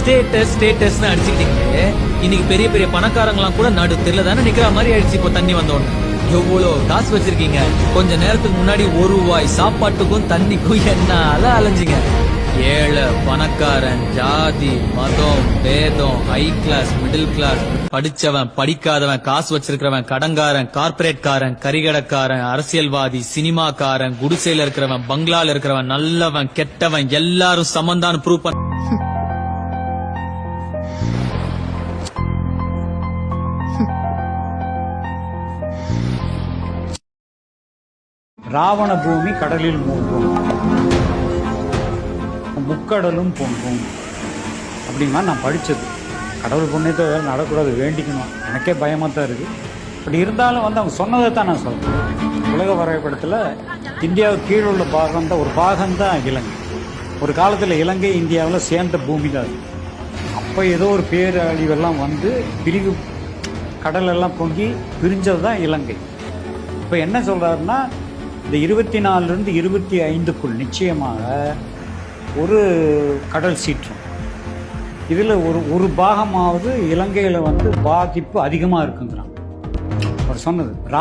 Status ஸ்டேட்டஸ்னு அடிச்சுக்கிட்டீங்க. இன்னைக்கு பெரிய பெரிய பணக்காரங்களாம் கூட நடு தெரியல தானே நிக்கிற மாதிரி ஆயிடுச்சு இப்போ தண்ணி வந்தோன்னு எவ்வளோ காசு வச்சிருக்கீங்க? கொஞ்ச நேரத்துக்கு முன்னாடி ஒரு ரூபாய் சாப்பாட்டுக்கும் தண்ணிக்கும் என்னால அலைஞ்சிங்க. ஏழை பணக்காரன் ஜாதி மதம் பேதம் ஹை கிளாஸ் மிடில் கிளாஸ் படிச்சவன் படிக்காதவன் காசு வச்சிருக்கிறவன் கடங்காரன் கார்ப்பரேட்காரன் கரிகடக்காரன் அரசியல்வாதி சினிமாக்காரன் குடிசையில இருக்கிறவன் பங்களால இருக்கிறவன் நல்லவன் கெட்டவன் எல்லாரும் சமந்தான்னு ப்ரூவ் பண்ண ராவண பூமி கடலில் மூழ்கும். முக்கடலும் பொங்கும். அப்படின்னா நான் படித்தது கடவுள் புண்ணியத்தை நடக்கூடாது வேண்டிக்கணும். எனக்கே பயமாக தான் இருக்குது பட் இருந்தாலும் வந்து அவங்க சொன்னதை தான் நான் சொல்கிறேன் உலக வரைபடத்தில் இந்தியாவுக்கு கீழே உள்ள பாகம் தான் ஒரு பாகம் தான் இலங்கை. ஒரு காலத்தில் இலங்கை இந்தியாவில் சேர்ந்த பூமி தான் அது. அப்போ ஏதோ ஒரு பேரழிவெல்லாம் வந்து பிரிவு கடலெல்லாம் பொங்கி பிரிஞ்சது தான் இலங்கை. இப்போ என்ன சொல்கிறாருன்னா இந்த இருபத்தி நாலுலேருந்து இருபத்தி ஐந்துக்குள் நிச்சயமாக ஒரு கடல் சீற்றம். இதில் ஒரு ஒரு பாகமாவது இலங்கையில் வந்து பாதிப்பு அதிகமாக இருக்குங்கிறான் அவர் சொன்னது ரா